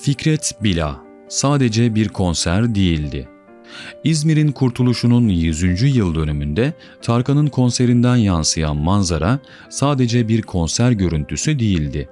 Fikret Bila sadece bir konser değildi. İzmir'in kurtuluşunun 100. yıl dönümünde Tarkan'ın konserinden yansıyan manzara sadece bir konser görüntüsü değildi.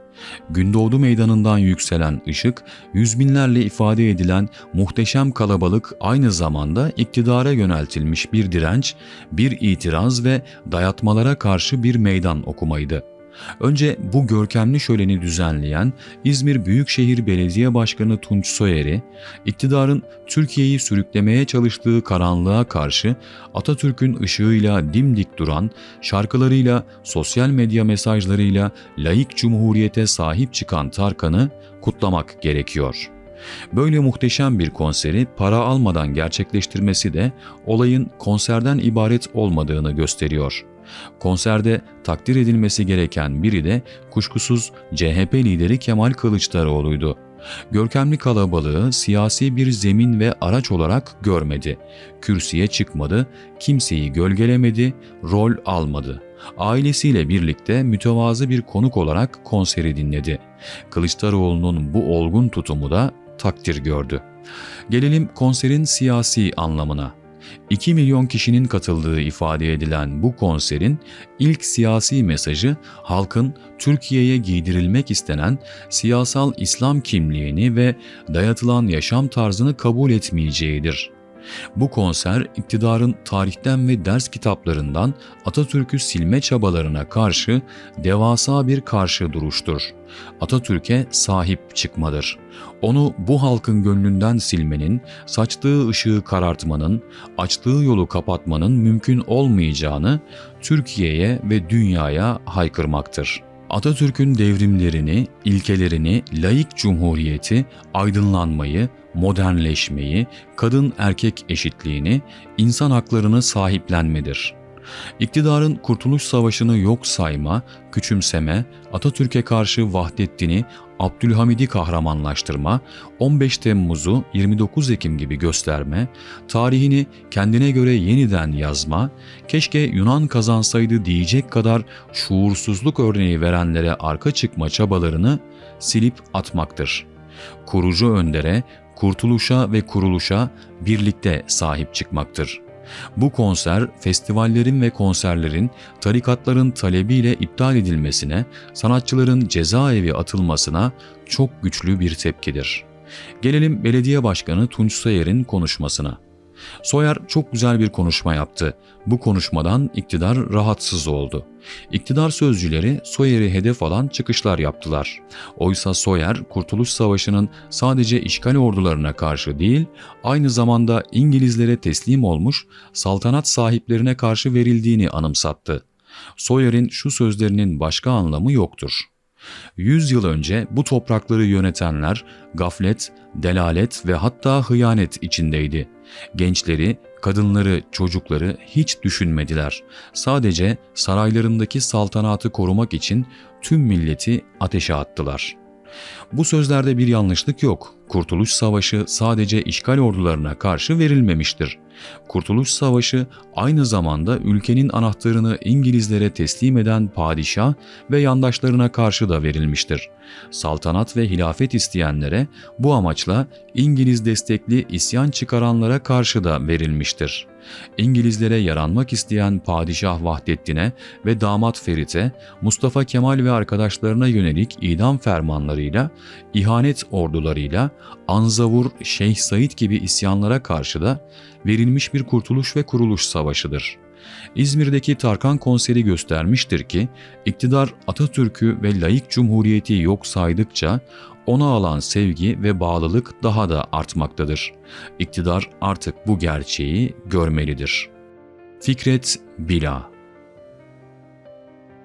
Gündoğdu Meydanı'ndan yükselen ışık, yüz binlerle ifade edilen muhteşem kalabalık aynı zamanda iktidara yöneltilmiş bir direnç, bir itiraz ve dayatmalara karşı bir meydan okumaydı. Önce bu görkemli şöleni düzenleyen İzmir Büyükşehir Belediye Başkanı Tunç Soyer'i, iktidarın Türkiye'yi sürüklemeye çalıştığı karanlığa karşı Atatürk'ün ışığıyla dimdik duran, şarkılarıyla, sosyal medya mesajlarıyla laik cumhuriyete sahip çıkan Tarkan'ı kutlamak gerekiyor.'' Böyle muhteşem bir konseri para almadan gerçekleştirmesi de olayın konserden ibaret olmadığını gösteriyor. Konserde takdir edilmesi gereken biri de kuşkusuz CHP lideri Kemal Kılıçdaroğlu'ydu. Görkemli kalabalığı siyasi bir zemin ve araç olarak görmedi. Kürsüye çıkmadı, kimseyi gölgelemedi, rol almadı. Ailesiyle birlikte mütevazı bir konuk olarak konseri dinledi. Kılıçdaroğlu'nun bu olgun tutumu da takdir gördü. Gelelim konserin siyasi anlamına. 2 milyon kişinin katıldığı ifade edilen bu konserin ilk siyasi mesajı halkın Türkiye'ye giydirilmek istenen siyasal İslam kimliğini ve dayatılan yaşam tarzını kabul etmeyeceğidir. Bu konser iktidarın tarihten ve ders kitaplarından Atatürk'ü silme çabalarına karşı devasa bir karşı duruştur. Atatürk'e sahip çıkmadır. Onu bu halkın gönlünden silmenin, saçtığı ışığı karartmanın, açtığı yolu kapatmanın mümkün olmayacağını Türkiye'ye ve dünyaya haykırmaktır. Atatürk'ün devrimlerini, ilkelerini, laik cumhuriyeti, aydınlanmayı, modernleşmeyi, kadın erkek eşitliğini, insan haklarını sahiplenmedir. İktidarın Kurtuluş Savaşı'nı yok sayma, küçümseme, Atatürk'e karşı Vahdettin'i, Abdülhamid'i kahramanlaştırma, 15 Temmuz'u 29 Ekim gibi gösterme, tarihini kendine göre yeniden yazma, keşke Yunan kazansaydı diyecek kadar şuursuzluk örneği verenlere arka çıkma çabalarını silip atmaktır. Kurucu öndere, kurtuluşa ve kuruluşa birlikte sahip çıkmaktır.'' Bu konser, festivallerin ve konserlerin tarikatların talebiyle iptal edilmesine, sanatçıların cezaevi atılmasına çok güçlü bir tepkidir. Gelelim belediye başkanı Tunç Soyer'in konuşmasına. Soyer çok güzel bir konuşma yaptı. Bu konuşmadan iktidar rahatsız oldu. İktidar sözcüleri Soyer'i hedef alan çıkışlar yaptılar. Oysa Soyer, Kurtuluş Savaşı'nın sadece işgal ordularına karşı değil, aynı zamanda İngilizlere teslim olmuş saltanat sahiplerine karşı verildiğini anımsattı. Soyer'in şu sözlerinin başka anlamı yoktur. Yüz yıl önce bu toprakları yönetenler gaflet, delalet ve hatta hıyanet içindeydi. Gençleri, kadınları, çocukları hiç düşünmediler. Sadece saraylarındaki saltanatı korumak için tüm milleti ateşe attılar.'' Bu sözlerde bir yanlışlık yok. Kurtuluş Savaşı sadece işgal ordularına karşı verilmemiştir. Kurtuluş Savaşı aynı zamanda ülkenin anahtarını İngilizlere teslim eden padişah ve yandaşlarına karşı da verilmiştir. Saltanat ve hilafet isteyenlere bu amaçla İngiliz destekli isyan çıkaranlara karşı da verilmiştir. İngilizlere yaranmak isteyen Padişah Vahdettin'e ve damat Ferit'e Mustafa Kemal ve arkadaşlarına yönelik idam fermanlarıyla, ihanet ordularıyla, Anzavur, Şeyh Said gibi isyanlara karşı da verilmiş bir kurtuluş ve kuruluş savaşıdır. İzmir'deki Tarkan konseri göstermiştir ki, iktidar Atatürk'ü ve laik cumhuriyeti yok saydıkça ona alan sevgi ve bağlılık daha da artmaktadır. İktidar artık bu gerçeği görmelidir. Fikret Bila